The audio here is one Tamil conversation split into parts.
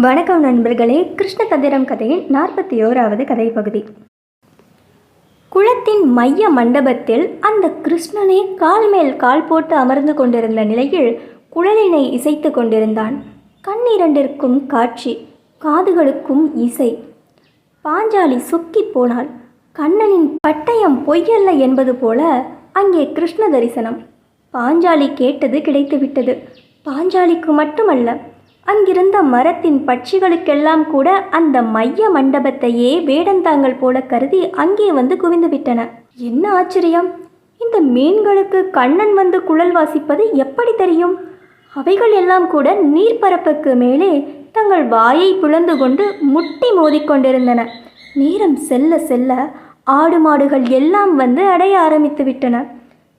வணக்கம் நண்பர்களே. கிருஷ்ண தந்திரம் கதையின் நாற்பத்தி ஓராவது கதை பகுதி குளத்தின் மைய மண்டபத்தில் அந்த கிருஷ்ணனே கால் மேல் கால் போட்டு அமர்ந்து கொண்டிருந்த நிலையில் குழலினை இசைத்து கொண்டிருந்தான். கண்ணிரண்டிற்கும் காட்சி காதுகளுக்கும் இசை. பாஞ்சாலி சொக்கிப் போனாள். கண்ணனின் பட்டயம் பொய்யல்ல என்பது போல அங்கே கிருஷ்ண தரிசனம். பாஞ்சாலி கேட்டது கிடைத்துவிட்டது. பாஞ்சாலிக்கு மட்டுமல்ல அங்கிருந்த மரத்தின் பட்சிகளுக்கெல்லாம் கூட அந்த மைய மண்டபத்தையே வேடந்தாங்கள் போல கருதி அங்கே வந்து குவிந்து விட்டன. என்ன ஆச்சரியம்? இந்த மீன்களுக்கு கண்ணன் வந்து குழல் வாசிப்பது எப்படி தெரியும்? அவைகள் எல்லாம் கூட நீர்ப்பரப்புக்கு மேலே தங்கள் வாயை பிளந்து கொண்டு முட்டி மோதிக்கொண்டிருந்தன நேரம் செல்ல செல்ல ஆடு மாடுகள் எல்லாம் வந்து அடைய ஆரம்பித்து விட்டன.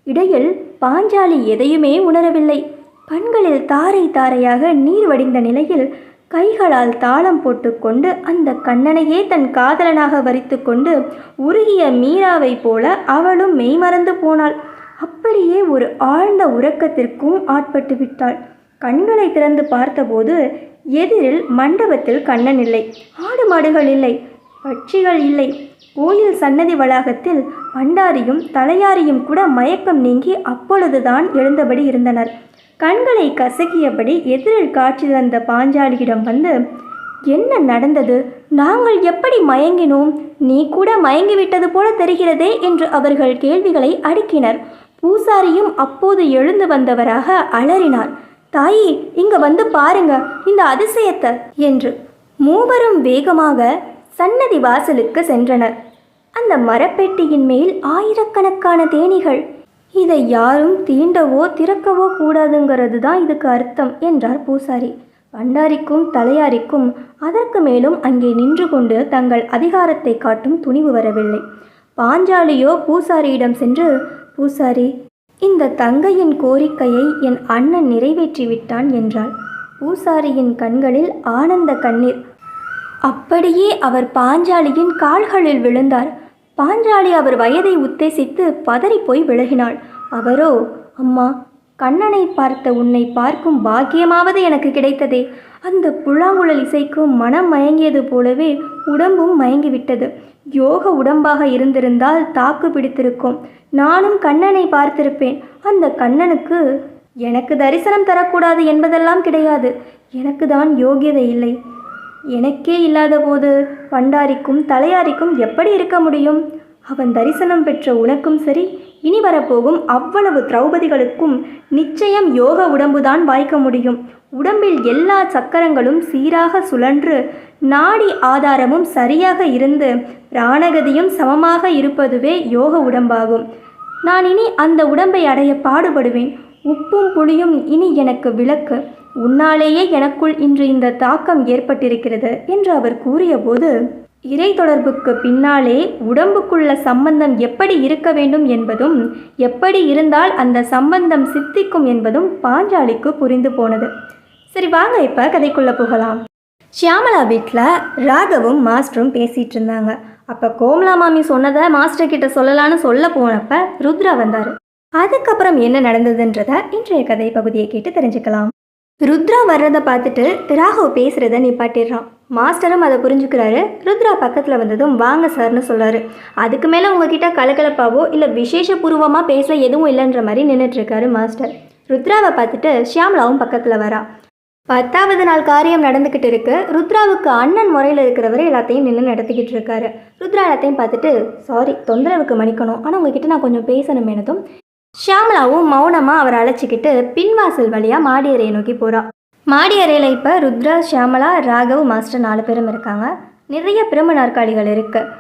இடையில் பாஞ்சாலி எதையுமே உணரவில்லை. கண்களில் தாரை தாரையாக நீர் வடிந்த நிலையில் கைகளால் தாளம் போட்டுக்கொண்டு அந்த கண்ணனையே தன் காதலனாக வரித்துக்கொண்டு உருகிய மீராவை போல அவளும் மெய்மறந்து போனாள். அப்படியே ஒரு ஆழ்ந்த உறக்கத்திற்கும் ஆட்பட்டு விட்டாள். கண்களை திறந்து பார்த்தபோது எதிரில் மண்டபத்தில் கண்ணன் இல்லை. ஆடு மாடுகள் இல்லை. பட்சிகள் இல்லை. கோயில் சன்னதி வளாகத்தில் பண்டாரியும் தலையாரியும் கூட மயக்கம் நீங்கி அப்பொழுதுதான் எழுந்தபடி இருந்தனர். கண்களை கசக்கியபடி எதிரில் காட்சி தந்த பாஞ்சாலியிடம் வந்து என்ன நடந்தது? நாங்கள் எப்படி மயங்கினோம்? நீ கூட மயங்கிவிட்டது போல தெரிகிறதே? என்று அவர்கள் கேள்விகளை அடுக்கினர். பூசாரியும் அப்போது எழுந்து வந்தவராக அலறினார். தாயி இங்க வந்து பாருங்க இந்த அதிசயத்தை என்று. மூவரும் வேகமாக சன்னதி வாசலுக்கு சென்றனர். அந்த மரப்பெட்டியின் மேல் ஆயிரக்கணக்கான தேனீகள் இதை யாரும் தீண்டவோ திறக்கவோ கூடாதுங்கிறது தான் இதுக்கு அர்த்தம் என்றார் பூசாரி. பண்டாரிக்கும் தலையாரிக்கும் அதற்கு மேலும் அங்கே நின்று கொண்டு தங்கள் அதிகாரத்தை காட்டும் துணிவு வரவில்லை. பாஞ்சாலியோ பூசாரியிடம் சென்று பூசாரி இந்த தங்கையின் கோரிக்கையை என் அண்ணன் நிறைவேற்றி விட்டான் என்றாள். பூசாரியின் கண்களில் ஆனந்த கண்ணீர். அப்படியே அவர் பாஞ்சாலியின் கால்களில் விழுந்தார். பாஞ்சாலி அவர் வயதை உத்தேசித்து பதறிப்போய் விலகினாள். அவரோ அம்மா கண்ணனை பார்த்த உன்னை பார்க்கும் பாக்கியமாவது எனக்கு கிடைத்ததே. அந்த புல்லாங்குழல் இசைக்கும் மனம் மயங்கியது போலவே உடம்பும் மயங்கிவிட்டது. யோக உடம்பாக இருந்திருந்தால் தாக்கு பிடித்திருக்கும். நானும் கண்ணனை பார்த்திருப்பேன். அந்த கண்ணனுக்கு எனக்கு தரிசனம் தரக்கூடாது என்பதெல்லாம் கிடையாது. எனக்கு தான் யோகியதை இல்லை. எனக்கே இல்லாத போது பண்டாரிக்கும் தலையாரிக்கும் எப்படி இருக்க முடியும்? அவன் தரிசனம் பெற்ற உனக்கும் சரி இனி வரப்போகும் அவ்வளவு திரௌபதிகளுக்கும் நிச்சயம் யோக உடம்புதான் வாய்க்க முடியும். உடம்பில் எல்லா சக்கரங்களும் சீராக சுழன்று நாடி ஆதாரமும் சரியாக இருந்து பிராணகதியும் சமமாக இருப்பதுவே யோக உடம்பாகும். நான் இனி அந்த உடம்பை அடைய பாடுபடுவேன். உப்பும் புளியும் இனி எனக்கு விளக்கு. உன்னாலேயே எனக்குள் இன்று இந்த தாக்கம் ஏற்பட்டிருக்கிறது என்று அவர் கூறியபோது இறை தொடர்புக்கு பின்னாலே உடம்புக்குள்ள சம்பந்தம் எப்படி இருக்க வேண்டும் என்பதும் எப்படி இருந்தால் அந்த சம்பந்தம் சித்திக்கும் என்பதும் பாஞ்சாலிக்கு புரிந்து போனது. சரி வாங்க இப்போ கதைக்குள்ளே போகலாம். ஷியாமலா வீட்டில் ராகவும் மாஸ்டரும் பேசிகிட்டு இருந்தாங்க. அப்போ கோமலா மாமி சொன்னதை மாஸ்டர் கிட்ட சொல்லலான்னு சொல்ல போனப்ப ருத்ரா வந்தார். அதுக்கப்புறம் என்ன நடந்ததுன்றத இன்றைய கதை பகுதியை கேட்டு தெரிஞ்சுக்கலாம். ருத்ரா வர்றதை பார்த்துட்டு ராகவ் பேசுகிறத நிப்பாட்டிடுறான். மாஸ்டரும் அதை புரிஞ்சுக்கிறாரு. ருத்ரா பக்கத்தில் வந்ததும் வாங்க சார்னு சொல்கிறாரு அதுக்கு மேலே உங்ககிட்ட கலகலப்பாவோ இல்லை விசேஷபூர்வமாக பேச எதுவும் இல்லைன்ற மாதிரி நின்றுட்டுருக்காரு மாஸ்டர். ருத்ராவை பார்த்துட்டு ஷியாம்லாவும் பக்கத்தில் வரா. பத்தாவது நாள் காரியம் நடந்துக்கிட்டு இருக்கு. ருத்ராவுக்கு அண்ணன் முறையில் இருக்கிறவர் எல்லாத்தையும் நின்று நடத்திக்கிட்டு இருக்காரு. ருத்ரா எல்லாத்தையும் பார்த்துட்டு சாரி தொந்தரவுக்கு மன்னிக்கணும். ஆனால் உங்ககிட்ட நான் கொஞ்சம் பேசணும் எனதும் ஷியாமலாவும் மௌனமாக அவரை அழைச்சிக்கிட்டு பின்வாசல் வழியாக மாடி அறையை நோக்கி போகிறா மாடி அறையில் இப்போ ருத்ரா ஷியாமலா ராகவ் மாஸ்டர் நாலு பேரும் இருக்காங்க. நிறைய பிரம்ம நாற்காலிகள் இருக்குது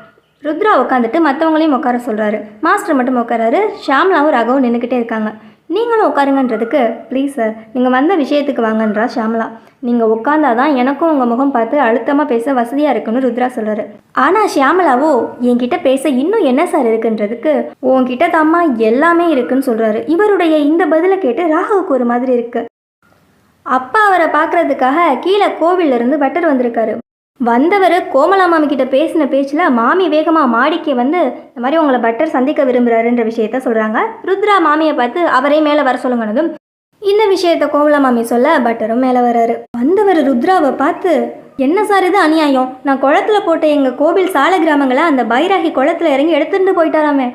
ருத்ரா உட்காந்துட்டு மற்றவங்களையும் உட்கார சொல்கிறாரு மாஸ்டர் மட்டும் உட்காராரு ஷியாமலாவும் ராகவும் நின்றுக்கிட்டே இருக்காங்க. நீங்களும் உட்காருங்கன்றதுக்கு ப்ளீஸ் சார் நீங்கள் வந்த விஷயத்துக்கு வாங்கன்றா ஷாமலா. நீங்கள் உட்காந்தா தான் எனக்கும் உங்கள் முகம் பார்த்து அழுத்தமாக பேச வசதியாக இருக்குன்னு ருத்ரா சொல்கிறாரு ஆனால் ஷியாமலாவோ என்கிட்ட பேச இன்னும் என்ன சார் இருக்குன்றதுக்கு? உன்கிட்ட தாம்மா எல்லாமே இருக்குன்னு சொல்கிறாரு இவருடைய இந்த பதிலை கேட்டு ராகவுக்கு ஒரு மாதிரி இருக்குது அப்பா அவரை பார்க்குறதுக்காக கீழே கோவில்ல இருந்து பட்டர் வந்திருக்காரு. வந்தவர் கோமலா மாமி கிட்ட பேசின பேச்சில் மாமி வேகமாக மாடிக்கு வந்து இந்த மாதிரி உங்களை பட்டர் சந்திக்க விரும்புகிறாருன்ற விஷயத்த சொல்கிறாங்க ருத்ரா மாமியை பார்த்து அவரே மேலே வர சொல்லுங்கனதும் இந்த விஷயத்த கோமலா மாமி சொல்ல பட்டரும் மேலே வராரு. வந்தவர் ருத்ராவை பார்த்து என்ன சார் இது அநியாயம்? நான் குளத்துல போட்ட எங்கள் கோவில் சால கிராமங்களை அந்த பைராகி குளத்துல இறங்கி எடுத்துட்டு போயிட்டாராமே.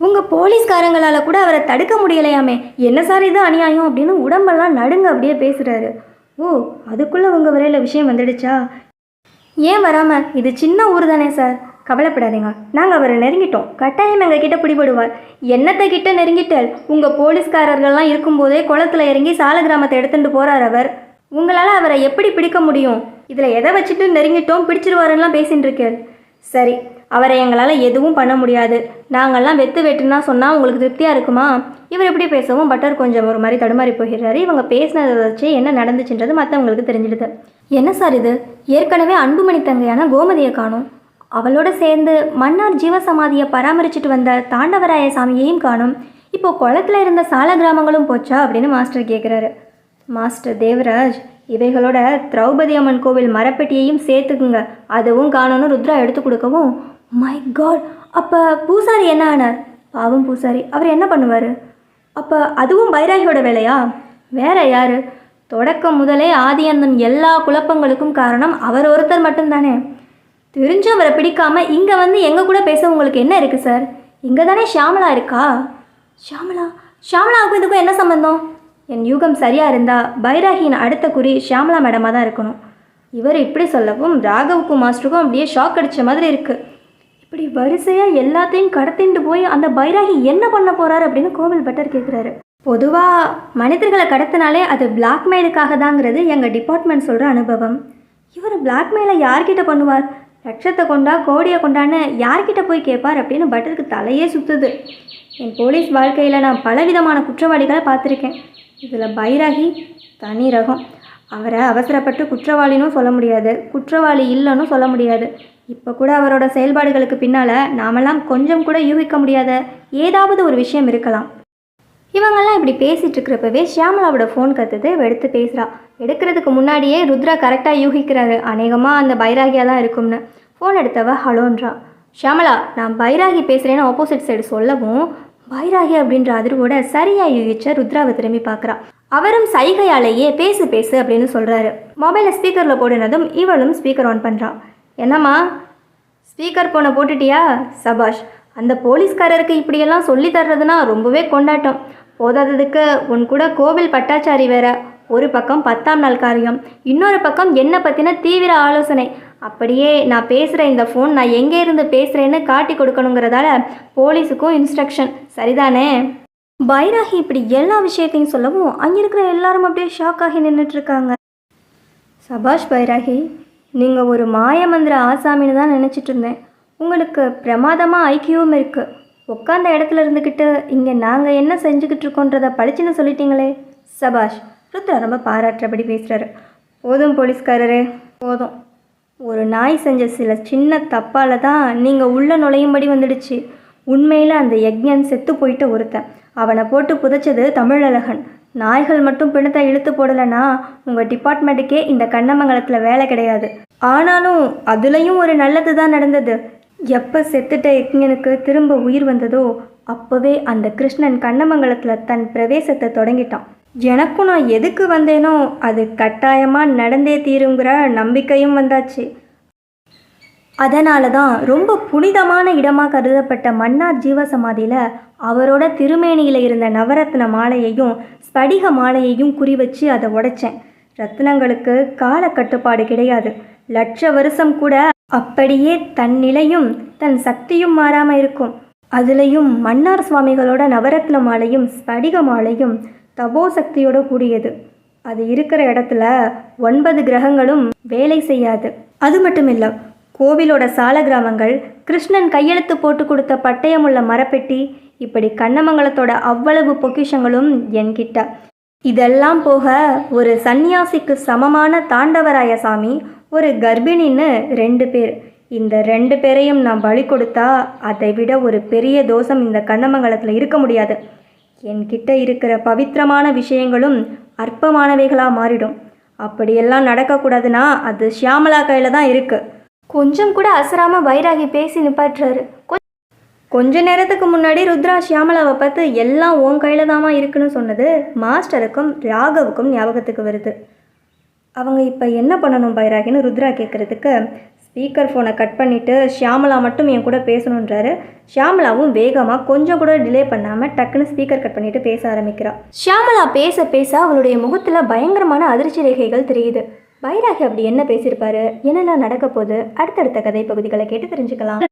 உங்கள் போலீஸ்காரங்களால் கூட அவரை தடுக்க முடியலையாமே. என்ன சார் இது அநியாயம்? அப்படின்னு உடம்பெல்லாம் நடுங்க அப்படியே பேசுகிறாரு ஓ அதுக்குள்ளே உங்கள் வரையில் விஷயம் வந்துடுச்சா? ஏன் வராமல் இது சின்ன ஊர் தானே சார் கவலைப்படாதீங்க. நாங்கள் அவரை நெருங்கிட்டோம். கட்டாயம் எங்கள் கிட்ட பிடிபடுவார். என்னத்தை கிட்ட நெருங்கிட்டால்? உங்கள் போலீஸ்காரர்கள்லாம் இருக்கும்போதே குளத்துல இறங்கி சால கிராமத்தை எடுத்துட்டு போகிறார் அவர். உங்களால் அவரை எப்படி பிடிக்க முடியும்? இதில் எதை வச்சுட்டு நெருங்கிட்டோம் பிடிச்சிருவாருலாம் பேசின்னு இருக்கேன் சரி அவரை எங்களால் எதுவும் பண்ண முடியாது. நாங்கள்லாம் வெத்து வெட்டுனா சொன்னால் உங்களுக்கு திருப்தியாக இருக்குமா? இவர் இப்படி பேசவும் பட்டர் கொஞ்சம் ஒரு மாதிரி தடுமாறி போகிறாரு. இவங்க பேசினதை வச்சு என்ன நடந்துச்சுன்றது மற்றவங்களுக்கு தெரிஞ்சிடுது. என்ன சார் இது? ஏற்கனவே அன்புமணி தங்கையான கோமதியை காணும். அவளோட சேர்ந்து மன்னார் ஜீவசமாதியை பராமரிச்சுட்டு வந்த தாண்டவராய சாமியையும் காணும். இப்போ குளத்துல இருந்த சால கிராமங்களும் போச்சா அப்படின்னு மாஸ்டர் கேட்குறாரு மாஸ்டர் தேவராஜ் இவைகளோட திரௌபதி அம்மன் கோவில் மரப்பெட்டியையும் சேர்த்துக்குங்க. அதுவும் காணணும் ருத்ரா எடுத்து கொடுக்கவும் மை காட் அப்போ பூசாரி என்ன ஆனார்? பாவம் பூசாரி அவர் என்ன பண்ணுவார்? அப்போ அதுவும் பைராகியோட வேலையா? வேற யாரு? தொடக்கம் முதலே ஆதியந்தன் எல்லா குழப்பங்களுக்கும் காரணம் அவர் ஒருத்தர் மட்டும்தானே. தெரிஞ்சு அவரை பிடிக்காம இங்கே வந்து எங்கள் கூட பேச உங்களுக்கு என்ன இருக்குது சார்? இங்கே தானே ஷியாமலா இருக்கா? ஷியாமலா ஷியாமலாவுக்கும் இதுக்கும் என்ன சம்மந்தம் என் யூகம் சரியாக இருந்தால் பைராகியின் அடுத்த குறி ஷியாமலா மேடமாக தான் இருக்கணும். இவர் இப்படி சொல்லவும் ராகவுக்கும் மாஸ்டருக்கும் அப்படியே ஷாக் அடித்த மாதிரி இருக்குது இப்படி வரிசையாக எல்லாத்தையும் கடத்திட்டு போய் அந்த பைராகி என்ன பண்ண போகிறாரு அப்படின்னு கோவில் பட்டர் கேட்குறாரு பொதுவாக மனிதர்களை கடத்தினாலே அது பிளாக்மெயிலுக்காக தாங்கிறது எங்கள் டிபார்ட்மெண்ட் சொல்கிற அனுபவம். இவர் பிளாக்மெயிலை யார்கிட்ட பண்ணுவார்? லட்சத்தை கொண்டா கோடியை கொண்டான்னு யார்கிட்ட போய் கேட்பார் அப்படின்னு பட்டருக்கு தலையே சுற்றுது என் போலீஸ் வாழ்க்கையில் நான் பலவிதமான குற்றவாளிகளை பார்த்துருக்கேன். இதில் பைராகி தனி ரகம். அவரை அவசரப்பட்டு குற்றவாளினும் சொல்ல முடியாது. குற்றவாளி இல்லைன்னு சொல்ல முடியாது. இப்போ கூட அவரோட செயல்பாடுகளுக்கு பின்னால் நாமெல்லாம் கொஞ்சம் கூட யூகிக்க முடியாத ஏதாவது ஒரு விஷயம் இருக்கலாம். இவங்கெல்லாம் இப்படி பேசிகிட்டு இருக்கிறப்பவே ஷியாமலாவோட ஃபோன் கத்துது எடுத்து பேசுகிறா எடுக்கிறதுக்கு முன்னாடியே ருத்ரா கரெக்டாக யூகிக்கிறாரு. அநேகமாக அந்த பைராகியாக தான் இருக்கும்னு. ஃபோன் எடுத்தவ ஹலோன்றா ஷியாமலா நான் பைராகி பேசுகிறேன்னு ஆப்போசிட் சைடு சொல்லவும் வைராகி அப்படின்ற அதிர்வோட சரியாக யூகிச்ச ருத்ராவை திரும்பி பார்க்குறா. அவரும் சைகையாலேயே பேசு பேசு அப்படின்னு சொல்கிறாரு மொபைலை ஸ்பீக்கரில் போடுனதும் இவளும் ஸ்பீக்கர் ஆன் பண்ணுறான் என்னம்மா? ஸ்பீக்கர் போனை போட்டுட்டியா? சபாஷ் அந்த போலீஸ்காரருக்கு இப்படியெல்லாம் சொல்லி தர்றதுனா ரொம்பவே கொண்டாட்டம். போதாததுக்கு உன் கூட கோவில் பட்டாச்சாரி வேற. ஒரு பக்கம் பத்தாம் நாள் காரியம் இன்னொரு பக்கம் என்னை பற்றின தீவிர ஆலோசனை. அப்படியே நான் பேசுகிற இந்த ஃபோன் நான் எங்கே இருந்து பேசுகிறேன்னு காட்டி கொடுக்கணுங்கிறதால போலீஸுக்கும் இன்ஸ்ட்ரக்ஷன் சரிதானே? பைராகி இப்படி எல்லா விஷயத்தையும் சொல்லவும் அங்கே இருக்கிற எல்லாரும் அப்படியே ஷாக் ஆகி நின்றுட்டுருக்காங்க சபாஷ் பைராகி நீங்கள் ஒரு மாயமந்திர ஆசாமின்னு தான் நினச்சிட்டு இருந்தேன். உங்களுக்கு பிரமாதமாக ஐக்கியவும் இருக்குது உட்காந்த இடத்துல இருந்துக்கிட்டு இங்கே நாங்கள் என்ன செஞ்சுக்கிட்டு இருக்கோன்றதை படிச்சுன்னு சொல்லிட்டீங்களே. சபாஷ் ருத்ரா ரொம்ப பாராட்டுறபடி பேசுகிறாரு போதும் போலீஸ்காரரே போதும். ஒரு நாய் செஞ்ச சில சின்ன தப்பால் தான் நீங்கள் உள்ள நுழையும்படி வந்துடுச்சு. உண்மையில் அந்த யக்ஞன் செத்து போயிட்ட ஒருத்தன். அவனை போட்டு புதைச்சது தமிழழகன் நாய்கள் மட்டும் பிணத்தை இழுத்து போடலைன்னா உங்கள் டிபார்ட்மெண்ட்டுக்கே இந்த கண்ணமங்கலத்தில் வேலை கிடையாது. ஆனாலும் அதுலேயும் ஒரு நல்லது தான் நடந்தது. எப்போ செத்துட்ட யக்ஞனுக்கு திரும்ப உயிர் வந்ததோ அப்போவே அந்த கிருஷ்ணன் கண்ணமங்கலத்தில் தன் பிரவேசத்தை தொடங்கிட்டான். எனக்கும் நான் எதுக்கு வந்தேனோ அது கட்டாயமாக நடந்தே தீருங்கிற நம்பிக்கையும் வந்தாச்சு. அதனால தான் ரொம்ப புனிதமான இடமாக கருதப்பட்ட மன்னார் ஜீவசமாதியில் அவரோட திருமேனியில் இருந்த நவரத்ன மாலையையும் ஸ்படிக மாலையையும் குறி வச்சு அதை உடைச்சேன். ரத்னங்களுக்கு கால கட்டுப்பாடு கிடையாது. லட்ச வருஷம் கூட அப்படியே தன் நிலையும் தன் சக்தியும் மாறாமல் இருக்கும். அதுலேயும் மன்னார் சுவாமிகளோட நவரத்ன மாலையும் ஸ்படிக மாலையும் தபோ சக்தியோட கூடியது. அது இருக்கிற இடத்துல ஒன்பது கிரகங்களும் வேலை செய்யாது. அது மட்டும் இல்லை கோவிலோட சால கிராமங்கள் கிருஷ்ணன் கையெழுத்து போட்டு கொடுத்த பட்டயமுள்ள மரப்பெட்டி இப்படி கண்ணமங்கலத்தோட அவ்வளவு பொக்கிஷங்களும் என்கிட்ட. இதெல்லாம் போக ஒரு சந்நியாசிக்கு சமமான தாண்டவராய சாமி ஒரு கர்ப்பிணின்னு ரெண்டு பேர். இந்த ரெண்டு பேரையும் நான் பலி கொடுத்தா அதை விட ஒரு பெரிய தோஷம் இந்த கண்ணமங்கலத்தில் இருக்க முடியாது. என்கிட்ட இருக்கிற பவித்திரமான விஷயங்களும் அற்பமானவைகளாக மாறிடும். அப்படியெல்லாம் நடக்கக்கூடாதுன்னா அது ஷியாமலா கையில் தான் இருக்குது கொஞ்சம் கூட அசராம வைராகி பேசி நிப்பாட்டுறாரு. கொஞ்ச நேரத்துக்கு முன்னாடி ருத்ரா ஷியாமலாவை பார்த்து எல்லாம் உன் கையில் தாமா இருக்குன்னு சொன்னது மாஸ்டருக்கும் ராகவுக்கும் ஞாபகத்துக்கு வருது. அவங்க இப்போ என்ன பண்ணணும் பைராகின்னு ருத்ரா கேட்குறதுக்கு ஸ்பீக்கர் ஃபோனை கட் பண்ணிவிட்டு ஷியாமலா மட்டும் என் கூட பேசணுன்றாரு ஷியாமலாவும் வேகமாக கொஞ்சம் கூட டிலே பண்ணாமல் டக்குன்னு ஸ்பீக்கர் கட் பண்ணிவிட்டு பேச ஆரம்பிக்கிறாள் ஷியாமலா பேச பேச அவளுடைய முகத்தில் பயங்கரமான அதிர்ச்சி ரேகைகள் தெரியுது. பைராகி அப்படி என்ன பேசியிருப்பாரு? என்னெல்லாம் நடக்க போகுது? அடுத்தடுத்த கதை பகுதிகளை கேட்டு தெரிஞ்சுக்கலாம்.